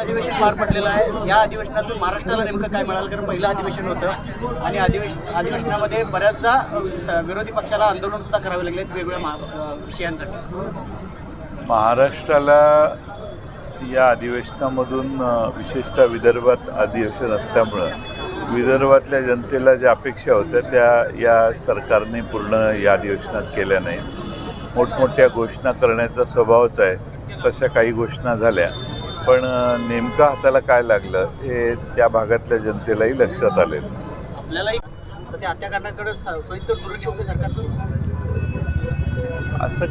अधिवेशन पार पडलेलं आहे. या अधिवेशनातून महाराष्ट्राला नेमकं काय मिळालं? कारण पहिलं अधिवेशन होतं. आणि अधिवेश अधिवेशनामध्ये बऱ्याचदा विरोधी पक्षाला आंदोलन सुद्धा करावे लागले वेगवेगळ्या विषयांसाठी. महाराष्ट्राला या अधिवेशनामधून विशेषतः विदर्भात अधिवेशन असल्यामुळं विदर्भातल्या जनतेला ज्या अपेक्षा होत्या त्या या सरकारने पूर्ण या अधिवेशनात केल्या नाहीत. मोठमोठ्या घोषणा करण्याचा स्वभावच आहे. तशा काही घोषणा झाल्या. पण नेमकं हाताला काय लागलं हे त्या भागातल्या जनतेलाही लक्षात आलेलं आपल्यालाही तर त्या हत्याकांडाकडे स- सोयीस्कर दुर्लक्ष होते सरकारचं? असं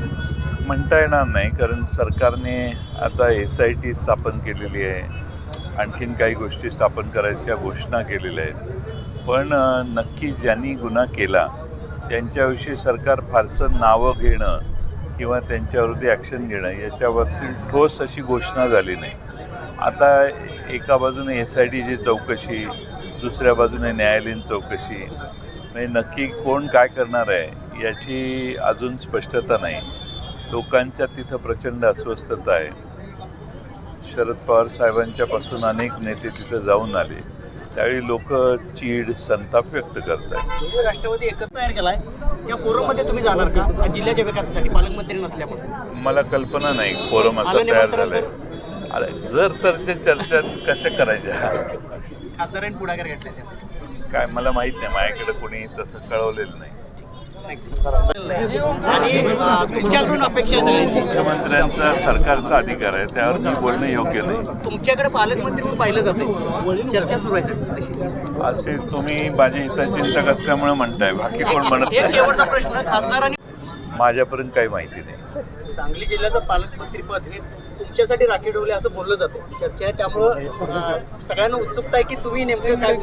म्हणता येणार नाही कारण सरकारने आता एस आय टी स्थापन केलेली आहे. आणखीन काही गोष्टी स्थापन करायच्या घोषणा केलेल्या आहेत. पण नक्की ज्यांनी गुन्हा केला त्यांच्याविषयी सरकार फारसं नावं घेणं किंवा त्यांच्यावरती ॲक्शन घेणं याच्यावरती ठोस अशी घोषणा झाली नाही. आता एका बाजूने एस आय टीची चौकशी दुसऱ्या बाजूने न्यायालयीन चौकशी. म्हणजे नक्की कोण काय करणार आहे याची अजून स्पष्टता नाही. लोकांच्या तिथं प्रचंड अस्वस्थता आहे. शरद पवार साहेबांच्यापासून अनेक नेते तिथं जाऊन आले. त्यावेळी लोक चीड संताप व्यक्त करत आहेत राष्ट्रवादी एकत्र तयार केलाय. त्या फोरममध्ये तुम्ही जाणार का? या जिल्ह्याच्या विकासासाठी पालकमंत्री नसल्यामुळे मला कल्पना नाही. फोरम असं तयार झालंय. अरे जर तरच्या चर्चा कशा करायच्या? खासदारांनी पुढाकार त्यासाठी. काय मला माहीत नाही. माझ्याकडे कोणी तसं कळवलेलं नाही. आणि तुमच्याकडून अपेक्षा सगळ्यांची? मुख्यमंत्र्यांचा सरकारचा अधिकार आहे त्यावर मी बोलणं योग्य नाही. तुमच्याकडे पालकमंत्री म्हणून पाहिलं जाते. चर्चा सुरू आहे असे तुम्ही माझे हितचिंतक असल्यामुळे म्हणताय बाकी कोण म्हणत एक शेवटचा प्रश्न खासदारांनी माझ्यापर्यंत काही माहिती नाही. सांगली जिल्ह्याचं पालकमंत्री पद हे तुमच्यासाठी राखीव ठेवले असं बोललं जातं. चर्चा आहे त्यामुळं सगळ्यांना उत्सुकता आहे की तुम्ही नेमकं काय.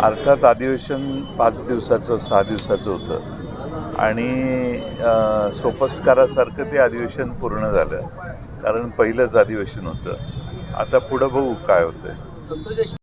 अर्थात अधिवेशन पाच दिवसाचं सहा दिवसाचं होतं. आणि सोपस्कारासारखं ते अधिवेशन पूर्ण झालं. कारण पहिलंच अधिवेशन होतं. आता पुढं बघू काय होतंय. संतोष देशमुख